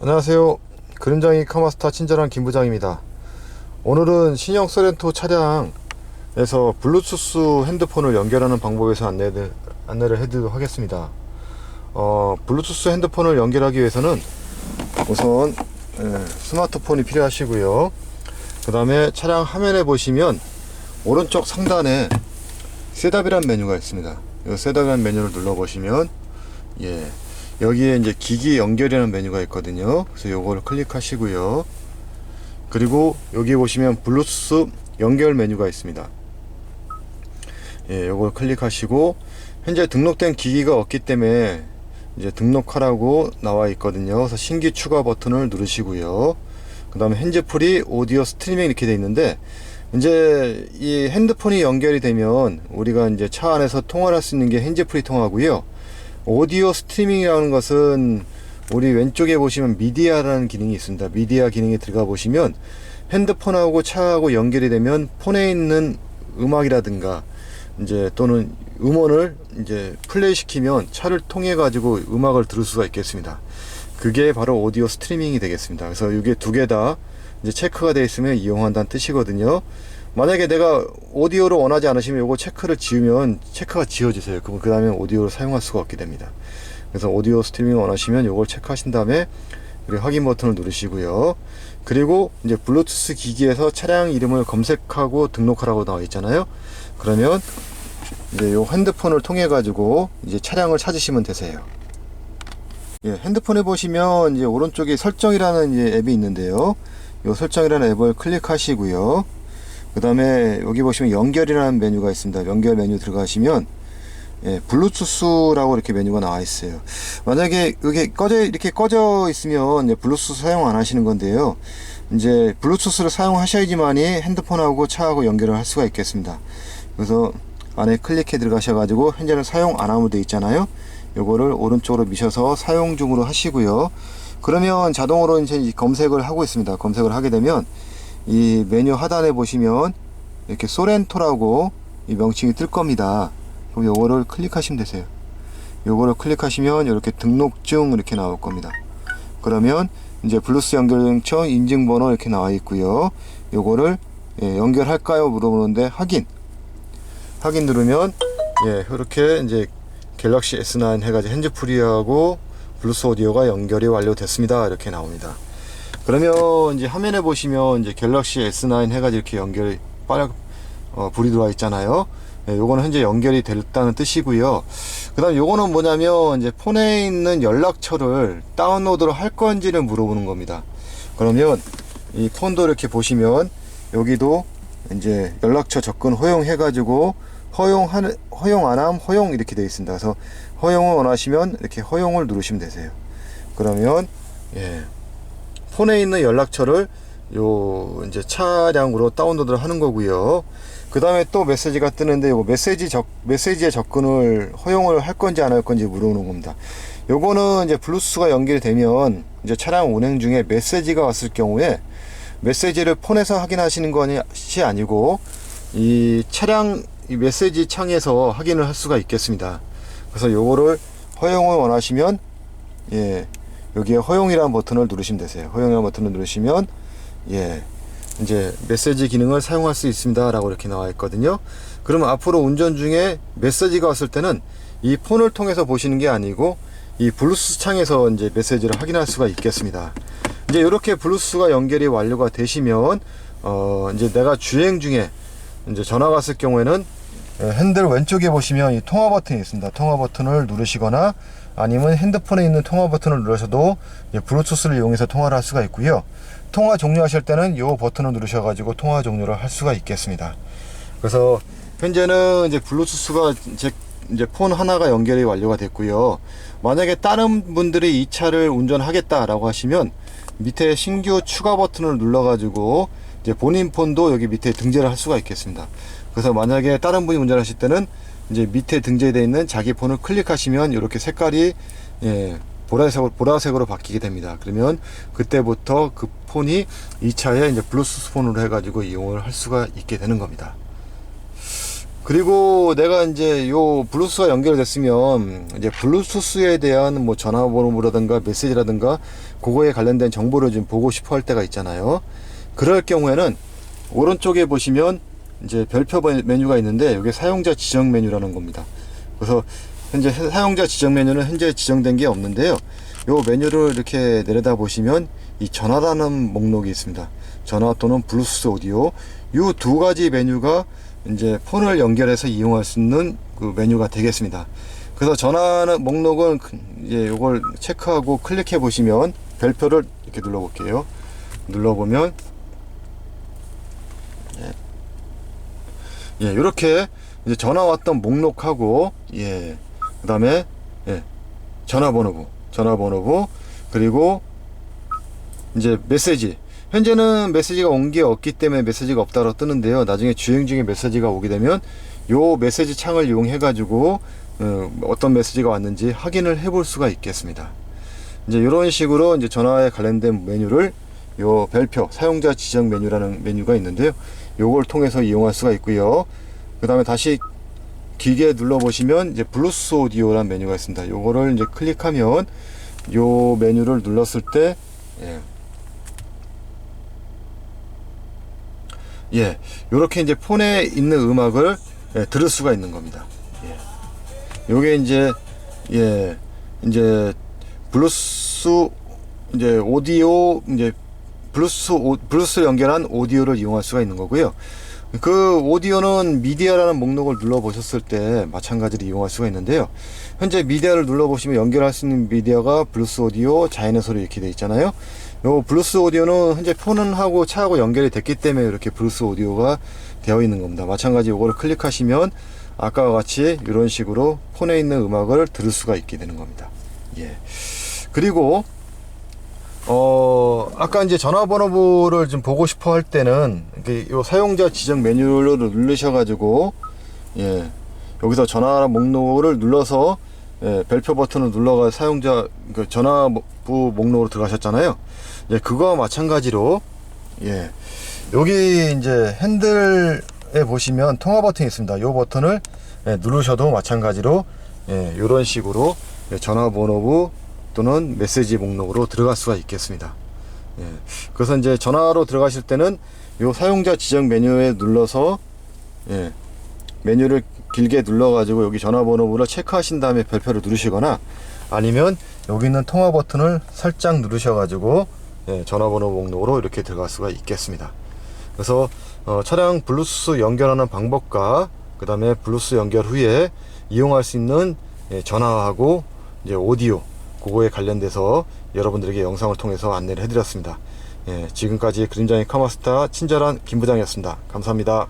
안녕하세요. 그림장이 카마스타 친절한 김부장입니다. 오늘은 신형 소렌토 차량에서 블루투스 핸드폰을 연결하는 방법에서 안내를, 안내를 해드리도록 하겠습니다. 어, 블루투스 핸드폰을 연결하기 위해서는 우선 예, 스마트폰이 필요하시고요. 그 다음에 차량 화면에 보시면 오른쪽 상단에 셋업이란 메뉴가 있습니다. 이 셋업이라는 메뉴를 눌러 보시면 예, 여기에 이제 기기 연결이라는 메뉴가 있거든요. 그래서 요거를 클릭하시고요. 그리고 여기 보시면 블루투스 연결 메뉴가 있습니다. 예, 요걸 클릭하시고 현재 등록된 기기가 없기 때문에 이제 등록하라고 나와 있거든요. 그래서 신규 추가 버튼을 누르시고요. 그 다음에 핸즈프리 오디오 스트리밍 이렇게 돼 있는데 이제 이 핸드폰이 연결이 되면 우리가 이제 차 안에서 통화를 할 수 있는 게 핸즈프리 통화고요. 오디오 스트리밍이라는 것은 우리 왼쪽에 보시면 미디어라는 기능이 있습니다. 미디어 기능에 들어가 보시면 핸드폰하고 차하고 연결이 되면 폰에 있는 음악이라든가 이제 또는 음원을 이제 플레이 시키면 차를 통해 가지고 음악을 들을 수가 있겠습니다. 그게 바로 오디오 스트리밍이 되겠습니다. 그래서 이게 두 개 다 이제 체크가 되어 있으면 이용한다는 뜻이거든요. 만약에 내가 오디오를 원하지 않으시면 요거 체크를 지우면 체크가 지워지세요. 그럼 그 다음에 오디오를 사용할 수가 없게 됩니다. 그래서 오디오 스트리밍 원하시면 요걸 체크하신 다음에 그리고 확인 버튼을 누르시고요. 그리고 이제 블루투스 기기에서 차량 이름을 검색하고 등록하라고 나와 있잖아요. 그러면 이제 요 핸드폰을 통해 가지고 이제 차량을 찾으시면 되세요. 예, 핸드폰에 보시면 이제 오른쪽에 설정이라는 이제 앱이 있는데요. 요 설정이라는 앱을 클릭하시고요. 그 다음에 여기 보시면 연결이라는 메뉴가 있습니다. 연결 메뉴 들어가시면 예, 블루투스라고 이렇게 메뉴가 나와 있어요. 만약에 이게 꺼져 이렇게 꺼져 있으면 블루투스 사용 안 하시는 건데요. 이제 블루투스를 사용하셔야지만이 핸드폰하고 차하고 연결을 할 수가 있겠습니다. 그래서 안에 클릭해 들어가셔가지고 현재는 사용 안 하면 돼 있잖아요. 요거를 오른쪽으로 미셔서 사용 중으로 하시고요. 그러면 자동으로 이제 이 검색을 하고 있습니다. 검색을 하게 되면 이 메뉴 하단에 보시면 이렇게 소렌토라고 이 명칭이 뜰 겁니다. 그럼 요거를 클릭하시면 되세요. 요거를 클릭하시면 이렇게 등록증 이렇게 나올 겁니다. 그러면 이제 블루스 연결증 인증번호 이렇게 나와 있고요. 요거를 예, 연결할까요? 물어보는데 확인. 확인 누르면 예, 이렇게 이제 갤럭시 S9 해가지고 핸즈프리하고 블루스 오디오가 연결이 완료됐습니다. 이렇게 나옵니다. 그러면 이제 화면에 보시면 이제 갤럭시 S9 해가지고 이렇게 연결이 빨리 어, 불이 들어와 있잖아요. 예, 요거는 현재 연결이 됐다는 뜻이고요. 그 다음 요거는 뭐냐면 이제 폰에 있는 연락처를 다운로드를 할 건지를 물어보는 겁니다. 그러면 이 폰도 이렇게 보시면 여기도 이제 연락처 접근 허용해 가지고 허용하는 허용 안함 허용 이렇게 되어 있습니다. 그래서 허용을 원하시면 이렇게 허용을 누르시면 되세요. 그러면 예. 폰에 있는 연락처를 요 이제 차량으로 다운로드를 하는 거고요. 그 다음에 또 메시지가 뜨는데 요 메시지 적 메시지에 접근을 허용을 할 건지 안 할 건지 물어보는 겁니다. 요거는 이제 블루투스가 연결이 되면 이제 차량 운행 중에 메시지가 왔을 경우에 메시지를 폰에서 확인하시는 것이 아니고 이 차량 이 메시지 창에서 확인을 할 수가 있겠습니다. 그래서 요거를 허용을 원하시면 예 여기에 허용이라는 버튼을 누르시면 되세요. 허용이라는 버튼을 누르시면 예 이제 메시지 기능을 사용할 수 있습니다 라고 이렇게 나와 있거든요. 그러면 앞으로 운전 중에 메시지가 왔을 때는 이 폰을 통해서 보시는 게 아니고 이 블루투스 창에서 이제 메시지를 확인할 수가 있겠습니다. 이제 이렇게 블루투스가 연결이 완료가 되시면 어 이제 내가 주행 중에 이제 전화가 왔을 경우에는 예, 핸들 왼쪽에 보시면 이 통화 버튼이 있습니다. 통화 버튼을 누르시거나 아니면 핸드폰에 있는 통화 버튼을 이제 블루투스를 이용해서 통화를 할 수가 있고요. 통화 종료하실 때는 이 버튼을 누르셔가지고 통화 종료를 할 수가 있겠습니다. 그래서 현재는 이제 블루투스가 이제 이제 폰 하나가 연결이 완료가 됐고요. 만약에 다른 분들이 이 차를 운전하겠다라고 하시면 밑에 신규 추가 버튼을 눌러가지고 이제 본인 폰도 여기 밑에 등재를 할 수가 있겠습니다. 그래서 만약에 다른 분이 운전하실 때는 이제 밑에 등재되어 있는 자기 폰을 클릭하시면 이렇게 색깔이 예, 보라색으로, 보라색으로 바뀌게 됩니다. 그러면 그때부터 그 폰이 이 차에 이제 블루투스 폰으로 해가지고 이용을 할 수가 있게 되는 겁니다. 그리고 내가 이제 요 블루투스가 연결됐으면 이제 블루투스에 대한 뭐 전화번호라든가 메시지라든가 그거에 관련된 정보를 좀 보고 싶어 할 때가 있잖아요. 그럴 경우에는 오른쪽에 보시면 이제 별표 메뉴가 있는데 이게 사용자 지정 메뉴라는 겁니다. 그래서 현재 사용자 지정 메뉴는 현재 지정된 게 없는데요. 요 메뉴를 이렇게 내려다 보시면 이 전화라는 목록이 있습니다. 전화 또는 블루투스 오디오 이 두 가지 메뉴가 이제 폰을 연결해서 이용할 수 있는 그 메뉴가 되겠습니다. 그래서 전화는 목록은 그- 이제 요걸 체크하고 클릭해 보시면 별표를 이렇게 눌러 볼게요. 눌러 보면 예, 이렇게 이제 전화 왔던 목록하고 예, 그다음에 예, 전화번호부, 전화번호부 그리고 이제 메시지. 현재는 메시지가 온 게 없기 때문에 메시지가 없다고 뜨는데요. 나중에 주행 중에 메시지가 오게 되면 요 메시지 창을 이용해 가지고 어, 어떤 메시지가 왔는지 확인을 해볼 수가 있겠습니다. 이제 이런 식으로 이제 전화에 관련된 메뉴를 요 별표 사용자 지정 메뉴라는 메뉴가 있는데요. 요걸 통해서 이용할 수가 있고요. 그 다음에 다시 길게 눌러 보시면 이제 블루스 오디오라는 메뉴가 있습니다. 요거를 이제 클릭하면 요 메뉴를 눌렀을 때 예. 예, 요렇게 이제 폰에 있는 음악을 예, 들을 수가 있는 겁니다. 예. 요게 이제 예, 이제 블루스 이제 오디오 이제 블루스 오, 블루스 연결한 오디오를 이용할 수가 있는 거고요. 그 오디오는 미디어라는 목록을 눌러 보셨을 때 마찬가지로 이용할 수가 있는데요. 현재 미디어를 눌러 보시면 연결할 수 있는 미디어가 블루스 오디오, 자연의 소리 이렇게 돼 있잖아요. 요 블루스 오디오는 현재 폰은 하고 차하고 연결이 됐기 때문에 이렇게 블루스 오디오가 되어 있는 겁니다. 마찬가지 요거를 클릭하시면 아까와 같이 이런 식으로 폰에 있는 음악을 들을 수가 있게 되는 겁니다. 예. 그리고 어, 아까 이제 전화번호부를 좀 보고 싶어 할 때는, 이요 사용자 지정 메뉴를 누르셔가지고, 예, 여기서 전화 목록을 눌러서, 예, 별표 버튼을 눌러가 사용자, 그 전화부 목록으로 들어가셨잖아요. 예, 그거와 마찬가지로, 예, 여기 이제 핸들에 보시면 통화 버튼이 있습니다. 요 버튼을 예, 누르셔도 마찬가지로, 예, 요런 식으로 예, 전화번호부 또는 메시지 목록으로 들어갈 수가 있겠습니다. 예. 그래서 이제 전화로 들어가실 때는 요 사용자 지정 메뉴에 눌러서 예. 메뉴를 길게 눌러가지고 여기 전화번호부를 체크하신 다음에 별표를 누르시거나 아니면 여기 있는 통화 버튼을 살짝 누르셔가지고 예, 전화번호 목록으로 이렇게 들어갈 수가 있겠습니다. 그래서 어, 차량 블루투스 연결하는 방법과 그 다음에 블루투스 연결 후에 이용할 수 있는 예, 전화하고 이제 오디오 그거에 관련돼서 여러분들에게 영상을 통해서 안내를 해드렸습니다. 예, 지금까지 그림장의 카마스타 친절한 김 부장이었습니다. 감사합니다.